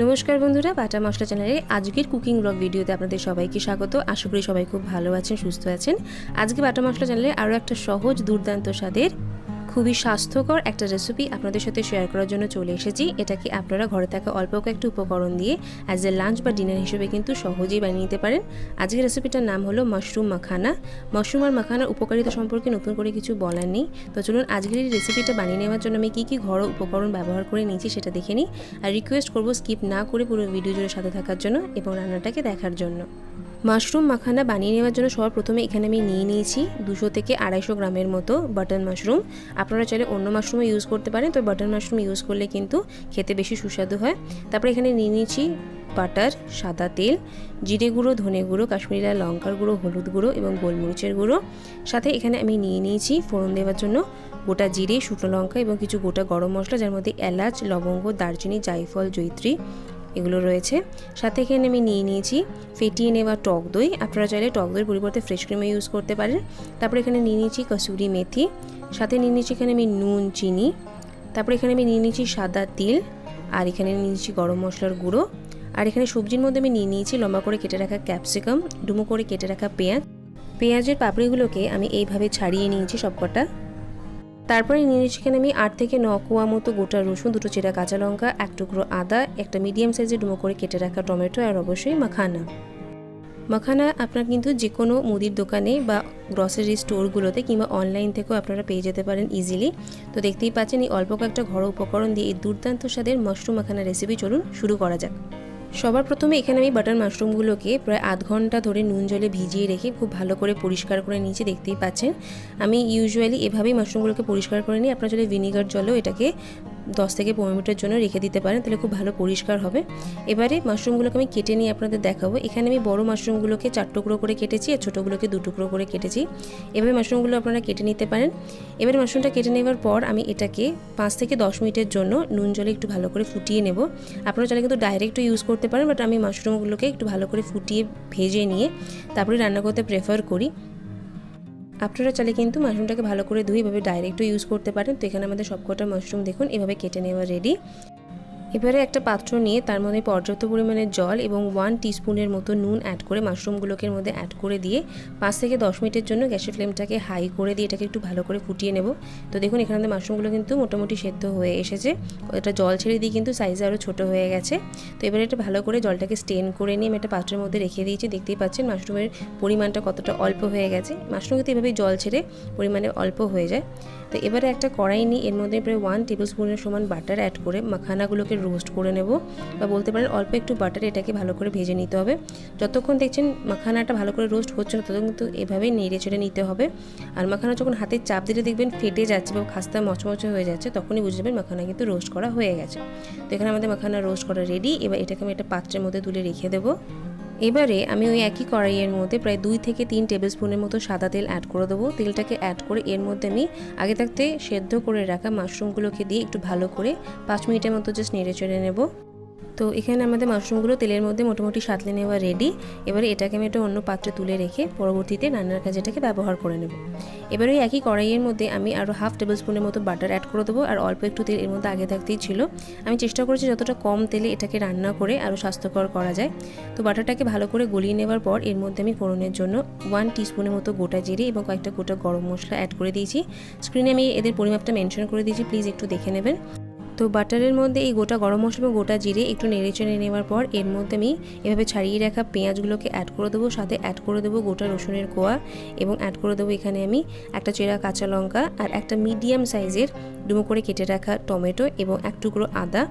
নমস্কার বন্ধুরা, বাটা মশলা চ্যানেলে আজকের কুকিং ব্লগ ভিডিওতে আপনাদের সবাইকে স্বাগত। আশা করি সবাই খুব ভালো আছেন, সুস্থ আছেন। আজকে বাটা মশলা চ্যানেলে আরও একটা সহজ, দুর্দান্ত স্বাদের খুবই স্বাস্থ্যকর একটা রেসিপি আপনাদের সাথে শেয়ার করার জন্য চলে এসেছি। এটাকে আপনারা ঘরে থাকা অল্প কয়েকটা উপকরণ দিয়ে অ্যাজ এ লাঞ্চ বা ডিনার হিসেবে কিন্তু সহজেই বানিয়ে নিতে পারেন। আজকের রেসিপিটার নাম হলো মাশরুম মাখানা মাশরুম আর মাখানার উপকারিতা সম্পর্কে নতুন করে কিছু বলার নেই। তো চলুন আজকের এই রেসিপিটা বানিয়ে নেওয়ার জন্য আমি কী কী ঘরোয়া উপকরণ ব্যবহার করে নিয়েছি সেটা দেখে নিই। আর রিকোয়েস্ট করব স্কিপ না করে পুরো ভিডিও জুড়ে সাথে থাকার জন্য এবং রান্নাটাকে দেখার জন্য। মাশরুম মাখানা বানিয়ে নেওয়ার জন্য সবার প্রথমে এখানে আমি নিয়ে নিয়েছি দুশো থেকে আড়াইশো গ্রামের মতো বাটন মাশরুম। আপনারা চাইলে অন্য মাশরুমও ইউজ করতে পারেন তো বাটন মাশরুম ইউজ করলে কিন্তু খেতে বেশি সুস্বাদু হয়। তারপরে এখানে নিয়ে নিয়েছি বাটার, সাদা তেল, জিরে গুঁড়ো, ধনে গুঁড়ো, কাশ্মীরি লঙ্কার গুঁড়ো, হলুদ গুঁড়ো এবং গোলমরিচের গুঁড়ো। সাথে এখানে আমি নিয়ে নিয়েছি ফোড়ন দেওয়ার জন্য গোটা জিরে, শুকনো লঙ্কা এবং কিছু গোটা গরম মশলা, যার মধ্যে এলাচ, লবঙ্গ, দারচিনি, জায়ফল জৈত্রী এগুলো রয়েছে। সাথে এখানে আমি নিয়ে নিয়েছি ফেটিয়ে নেওয়া টক দই। আপনারা চাইলে টক দইয়ের পরিবর্তে ফ্রেশ ক্রিমে ইউজ করতে পারেন। তারপরে এখানে নিয়ে নিয়েছি কসুরি মেথি। সাথে নিয়ে নিয়েছি এখানে আমি নুন, চিনি। তারপরে এখানে আমি নিয়ে নিয়েছি সাদা তিল। আর এখানে নিয়ে নিয়েছি গরম মশলার গুঁড়ো। আর এখানে সবজির মধ্যে আমি নিয়ে নিয়েছি লম্বা করে কেটে রাখা ক্যাপসিকাম ডুমো করে কেটে রাখা পেঁয়াজ। পেঁয়াজের পাপড়িগুলোকে আমি এইভাবে ছাড়িয়ে নিয়েছি সবকটা। তারপরে নিয়ে এখানে আমি আট থেকে ন কোয়া মতো গোটা রসুন, দুটো চেরা কাঁচা লঙ্কা, এক টুকরো আদা, একটা মিডিয়াম সাইজের ডুমো করে কেটে রাখা টমেটো আর অবশ্যই মাখানা। মাখানা আপনার কিন্তু যে কোনো মুদির দোকানে বা গ্রসারি স্টোরগুলোতে কিংবা অনলাইন থেকেও আপনারা পেয়ে যেতে পারেন ইজিলি তো দেখতেই পাচ্ছেন এই অল্প কয়েকটা ঘরোয়া উপকরণ দিয়ে এই দুর্দান্ত স্বাদের মাশরুম মাখানা রেসিপি চলুন শুরু করা যাক। সবার প্রথমে এখানে আমি বাটার মাশরুমগুলোকে প্রায় আধ ঘণ্টা ধরে নুন জলে ভিজিয়ে রেখে খুব ভালো করে পরিষ্কার করে নিয়েছি, দেখতেই পাচ্ছেন। আমি ইউজুয়ালি এভাবেই মাশরুমগুলোকে পরিষ্কার করে নিই। আপনারা যদি ভিনিগার জলেও এটাকে দশ থেকে পনেরো মিনিটের জন্য রেখে দিতে পারেন, তাহলে খুব ভালো পরিষ্কার হবে। এবারে মাশরুমগুলোকে আমি কেটে নিয়ে আপনাদের দেখাবো। এখানে আমি বড় মাশরুমগুলোকে চার টুকরো করে কেটেছি আর ছোটোগুলোকে দু টুকরো করে কেটেছি। এভাবে মাশরুমগুলো আপনারা কেটে নিতে পারেন। এবারে মাশরুমটা কেটে নেওয়ার পর আমি এটাকে পাঁচ থেকে দশ মিনিটের জন্য নুন জলে একটু ভালো করে ফুটিয়ে নেব। আপনারা চাইলে কিন্তু ডাইরেক্টও ইউজ করতে পারেন বাট আমি মাশরুমগুলোকে একটু ভালো করে ফুটিয়ে ভেজে নিয়ে তারপরে রান্না করতে প্রেফার করি। আপনারা চাইলে কিন্তু মাশরুমটাকে ভালো করে ধুয়ে এভাবে ডাইরেক্টও ইউজ করতে পারেন। তো এখানে আমাদের সবকটা মাশরুম দেখুন, এভাবে কেটে নেওয়া রেডি এবারে একটা পাত্র নিয়ে তার মধ্যে পর্যাপ্ত পরিমাণে জল এবং ওয়ান টিস্পুনের মতো নুন অ্যাড করে মাশরুমগুলোকে মধ্যে অ্যাড করে দিয়ে পাঁচ থেকে দশ মিনিটের জন্য গ্যাসের ফ্লেমটাকে হাই করে দিয়ে এটাকে একটু ভালো করে ফুটিয়ে নেব। তো দেখুন, এখানে মাশরুমগুলো কিন্তু মোটামুটি সেদ্ধ হয়ে এসেছে। এটা জল ছেড়ে দিয়ে কিন্তু সাইজ আরও ছোটো হয়ে গেছে। তো এবারে এটা ভালো করে জলটাকে স্টেন করে নিয়ে আমি একটা পাত্রের মধ্যে রেখে দিয়েছি। দেখতেই পাচ্ছেন, মাশরুমের পরিমাণটা কতটা অল্প হয়ে গেছে। মাশরুম কিন্তু এভাবেই জল ছেড়ে পরিমাণে অল্প হয়ে যায়। তো এবারে একটা কড়াই নিই এর মধ্যে প্রায় ওয়ান টেবিল স্পুনের সমান বাটার অ্যাড করে মাখানাগুলোকে রোস্ট করে নেব। বা বলতে পারেন অল্প একটু বাটার এটাকে ভালো করে ভেজে নিতে হবে। যতক্ষণ দেখছেন মাখানাটা ভালো করে রোস্ট হচ্ছে না, ততক্ষণ কিন্তু এভাবেই নেড়ে চেড়ে নিতে হবে। আর মাখানা যখন হাতে চাপ দিলে দেখবেন ফেটে যাচ্ছে বা খাস্তা মচমচে হয়ে যাচ্ছে, তখনই বুঝে যাবেন মাখানা কিন্তু রোস্ট করা হয়ে গেছে। তো এখানে আমাদের মাখানা রোস্ট করা রেডি এবার এটাকে আমি একটা পাত্রের মধ্যে তুলে রেখে দেবো। এবারে আমি ওই একই কড়াইয়ের মধ্যে প্রায় দুই থেকে তিন টেবিল স্পুনের মতো সাদা তেল অ্যাড করে দেবো। তেলটাকে অ্যাড করে এর মধ্যে আমি আগে থাকতে সেদ্ধ করে রাখা মাশরুমগুলোকে দিয়ে একটু ভালো করে পাঁচ মিনিটের মতো জাস্ট নেড়ে চেড়ে নেব। তো এখানে আমাদের মাশরুমগুলো তেলের মধ্যে মোটামুটি সাতলে নেওয়া রেডি এবারে এটাকে আমি একটা অন্য পাত্রে তুলে রেখে পরবর্তীতে রান্নার কাজে এটাকে ব্যবহার করে নেব। এবারে ওই একই কড়াইয়ের মধ্যে আমি আরও হাফ টেবিল স্পুনের মতো বাটার অ্যাড করে দেবো আর অল্প একটু তেল এর মধ্যে আগে থাকতেই ছিল। আমি চেষ্টা করেছি যতটা কম তেলে এটাকে রান্না করে আরও স্বাস্থ্যকর করা যায়। তো বাটারটাকে ভালো করে গলিয়ে নেওয়ার পর এর মধ্যে আমি ফোড়নের জন্য ওয়ান টিস্পুনের মতো গোটা জিরে এবং কয়েকটা গোটা গরম মশলা অ্যাড করে দিয়েছি। স্ক্রিনে আমি এদের পরিমাপটা মেনশন করে দিয়েছি প্লিজ একটু দেখে নেবেন। তো বাটারের মধ্যে এই গোটা গরম মশলা গোটা জিরে একটু নেড়ে চেড়ে নেওয়ার পর এর মধ্যে আমি এভাবে ছাড়িয়ে রাখা পেঁয়াজগুলোকে অ্যাড করে দেবো, সাথে অ্যাড করে দেবো গোটা রসুনের কোয়া এবং অ্যাড করে দেবো এখানে আমি একটা চেরা কাঁচা লঙ্কা আর একটা মিডিয়াম সাইজের ডুমো করে কেটে রাখা টমেটো এবং এক টুকরো আদা।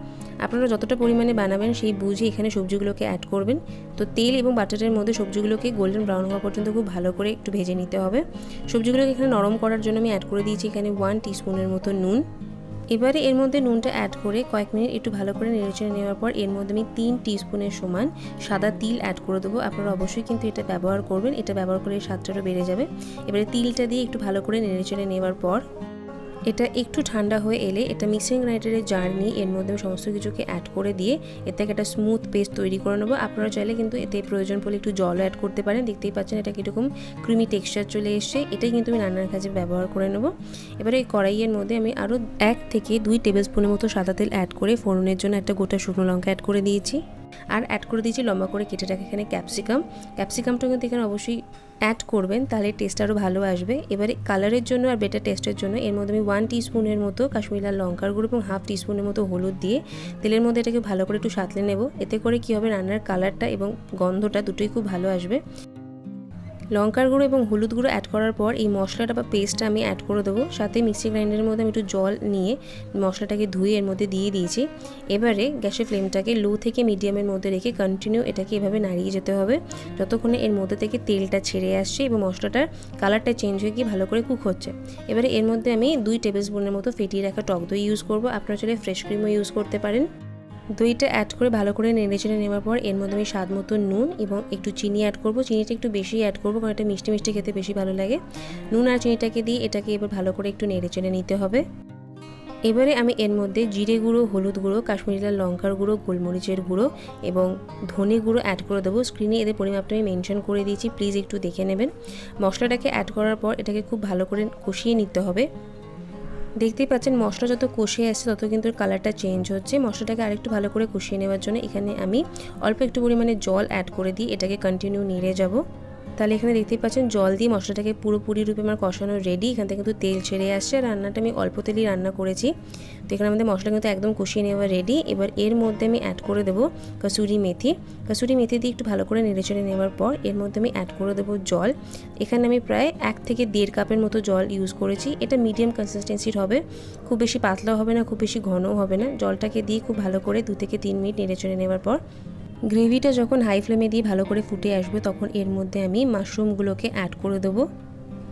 আপনারা যতটা পরিমাণে বানাবেন সেই বুঝে এখানে সবজিগুলোকে অ্যাড করবেন। তো তেল এবং বাটারের মধ্যে সবজিগুলোকে গোল্ডেন ব্রাউন হওয়া পর্যন্ত খুব ভালো করে একটু ভেজে নিতে হবে। সবজিগুলোকে এখানে নরম করার জন্য আমি অ্যাড করে দিয়েছি এখানে ওয়ান টিস্পুনের মতো নুন। এবারে এর মধ্যে নুনটা অ্যাড করে কয়েক মিনিট একটু ভালো করে নেড়েচেড়ে নেওয়ার পর এর মধ্যে আমি তিন টিস্পুনের সমান সাদা তিল অ্যাড করে দেবো। আপনারা অবশ্যই কিন্তু এটা ব্যবহার করবেন, এটা ব্যবহার করে স্বাদটারও বেড়ে যাবে। এবারে তিলটা দিয়ে একটু ভালো করে নেড়েচেড়ে নেওয়ার পর এটা একটু ঠান্ডা হয়ে এলে এটা মিক্সিং গ্রাইন্ডারের জার নিয়ে এর মধ্যে সমস্ত কিছুকে অ্যাড করে দিয়ে এর থেকে একটা স্মুথ পেস্ট তৈরি করে নেব। আপনারা চাইলে কিন্তু এতে প্রয়োজন পড়লে একটু জল অ্যাড করতে পারেন। দেখতেই পাচ্ছেন এটা কীরকম ক্রিমি টেক্সচার চলে এসছে। এটাই কিন্তু আমি রান্নার কাজে ব্যবহার করে নেব। এবারে এই কড়াইয়ের মধ্যে আমি আরও এক থেকে দুই টেবিল স্পুনের মতো সাদা তেল অ্যাড করে ফোড়নের জন্য একটা গোটা শুকনো লঙ্কা অ্যাড করে দিয়েছি। আর অ্যাড করে দিয়েছি লম্বা করে কেটে রাখা এখানে ক্যাপসিকাম ক্যাপসিকামটা কিন্তু এখানে অবশ্যই অ্যাড করবেন, তাহলে টেস্ট আরও ভালো আসবে। এবারে কালারের জন্য আর বেটার টেস্টের জন্য এর মধ্যে আমি ওয়ান টিস্পুনের মতো কাশ্মীর লাল লঙ্কার গুঁড়ো এবং হাফ টিস্পুনের মতো হলুদ দিয়ে তেলের মধ্যে এটাকে ভালো করে একটু সাঁতলে নেব। এতে করে কী হবে? রান্নার কালারটা এবং গন্ধটা দুটোই খুব ভালো আসবে। লঙ্কার গুঁড়ো এবং হলুদ গুঁড়ো অ্যাড করার পর এই মশলাটা বা পেস্টটা আমি অ্যাড করে দেবো। সাথে মিক্সি গ্রাইন্ডারের মধ্যে আমি একটু জল নিয়ে মশলাটাকে ধুয়ে এর মধ্যে দিয়ে দিয়েছি। এবারে গ্যাসের ফ্লেমটাকে লো থেকে মিডিয়ামের মধ্যে রেখে কন্টিনিউ এটাকে এভাবে নাড়িয়ে যেতে হবে। যতক্ষণে এর মধ্যে থেকে তেলটা ছেড়ে আসছে এবং মশলাটার কালারটা চেঞ্জ হয়ে গিয়ে ভালো করে কুক হচ্ছে। এবারে এর মধ্যে আমি দুই টেবিল স্পুনের মতো ফেটিয়ে রাখা টক দই ইউজ করব। আপনারা চাইলে ফ্রেশ ক্রিমও ইউজ করতে পারেন। দইটা অ্যাড করে ভালো করে নেড়ে চেড়ে নেওয়ার পর এর মধ্যে আমি স্বাদ মতো নুন এবং একটু চিনি অ্যাড করব। চিনিটা একটু বেশি অ্যাড করব কারণ এটা মিষ্টি মিষ্টি খেতে বেশি ভালো লাগে। নুন আর চিনিটাকে দিয়ে এটাকে এবার ভালো করে একটু নেড়ে চেড়ে নিতে হবে। এবারে আমি এর মধ্যে জিরে গুঁড়ো, হলুদ গুঁড়ো, কাশ্মীরি লাল লঙ্কার গুঁড়ো, গোলমরিচের গুঁড়ো এবং ধনে গুঁড়ো অ্যাড করে দেবো। স্ক্রিনে এদের পরিমাপটা আমি মেনশন করে দিয়েছি প্লিজ একটু দেখে নেবেন। মশলাটাকে অ্যাড করার পর এটাকে খুব ভালো করে কষিয়ে নিতে হবে। দেখতেই পাচ্ছেন মশলা যত কষিয়ে আসছে, তত কিন্তু কালারটা চেঞ্জ হচ্ছে। মশলাটাকে আরেকটু ভালো করে কষিয়ে নেওয়ার জন্য এখানে আমি অল্প একটু পরিমাণে জল অ্যাড করে দিই এটাকে কন্টিনিউ নেড়ে যাব। তাহলে এখানে দেখতেই পাচ্ছেন জল দিয়ে মশলাটাকে পুরোপুরি রূপে আমার কষানো রেডি এখান থেকে কিন্তু তেল ছেড়ে আসছে রান্নাটা আমি অল্প তেলেই রান্না করেছি। তো এখানে আমাদের মশলা কিন্তু একদম কষিয়ে নেওয়া রেডি এবার এর মধ্যে আমি অ্যাড করে দেবো কাসুরি মেথি। কাসুরি মেথি দিয়ে একটু ভালো করে নেড়ে চেড়ে নেওয়ার পর এর মধ্যে আমি অ্যাড করে দেবো জল। এখানে আমি প্রায় এক থেকে দেড় কাপের মতো জল ইউজ করেছি। এটা মিডিয়াম কনসিস্টেন্সির হবে। খুব বেশি পাতলাও হবে না, খুব বেশি ঘনও হবে না। জলটাকে দিয়ে খুব ভালো করে দু থেকে তিন মিনিট নেড়ে চেড়ে নেওয়ার পর গ্রেভিটা যখন হাই ফ্লেমে দিয়ে ভালো করে ফুটে আসবে, তখন এর মধ্যে আমি মাশরুমগুলোকে অ্যাড করে দেবো।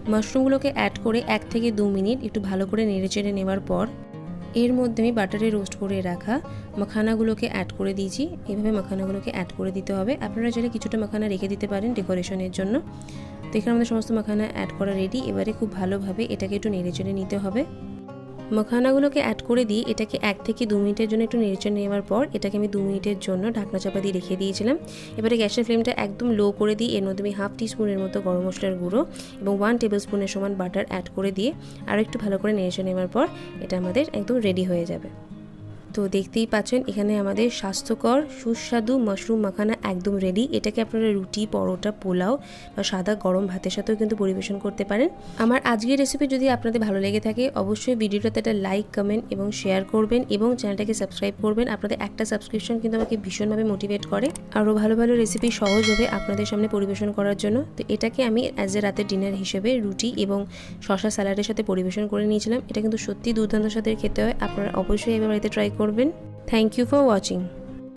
মাশরুমগুলোকে অ্যাড করে এক থেকে দু মিনিট একটু ভালো করে নেড়ে চেড়ে নেওয়ার পর, এর মধ্যে আমি বাটারে রোস্ট করে রাখা মাখানাগুলোকে অ্যাড করে দিয়েছি। এভাবে মাখানাগুলোকে অ্যাড করে দিতে হবে। আপনারা চাইলে কিছুটা মাখানা রেখে দিতে পারেন ডেকোরেশনের জন্য। তো এখানে আমাদের সমস্ত মাখানা অ্যাড করা রেডি এবারে খুব ভালোভাবে এটাকে একটু নেড়ে চেড়ে নিতে হবে। মাখানাগুলোকে অ্যাড করে দিয়ে এটাকে এক থেকে দু মিনিটের জন্য একটু নেড়েচড়ে নেওয়ার পর এটাকে আমি দু মিনিটের জন্য ঢাকনা চাপা দিয়ে রেখে দিয়েছিলাম। এবারে গ্যাসের ফ্লেমটা একদম লো করে দিয়ে এর মধ্যে আমি হাফ টিস্পুনের মতো গরম মশলার গুঁড়ো এবং ওয়ান টেবিল স্পুনের সমান বাটার অ্যাড করে দিয়ে আরও একটু ভালো করে নেড়েচড়ে নেওয়ার পর এটা আমাদের একদম রেডি হয়ে যাবে। তো দেখতেই পাচ্ছেন, এখানে আমাদের স্বাস্থ্যকর, সুস্বাদু মাশরুম মাখানা একদম রেডি এটাকে আপনারা রুটি, পরোটা, পোলাও বা সাদা গরম ভাতের সাথেও কিন্তু পরিবেশন করতে পারেন। আমার আজকের রেসিপি যদি আপনাদের ভালো লেগে থাকে, অবশ্যই ভিডিওটাতে একটা লাইক কমেন্ট এবং শেয়ার করবেন এবং চ্যানেলটাকে সাবস্ক্রাইব করবেন। আপনাদের একটা সাবস্ক্রিপশন কিন্তু আমাকে ভীষণভাবে মোটিভেট করে। আরও ভালো ভালো রেসিপি সহজভাবে আপনাদের সামনে পরিবেশন করার জন্য। তো এটাকে আমি অ্যাজ এ রাতের ডিনার হিসেবে রুটি এবং শশা স্যালাডের সাথে পরিবেশন করে নিয়েছিলাম। এটা কিন্তু সত্যি দুর্দান্ত সাথে খেতে হয়। আপনারা অবশ্যই এবার বাড়িতে ট্রাই করবেন থ্যাংক ইউ ফর ওয়াচিং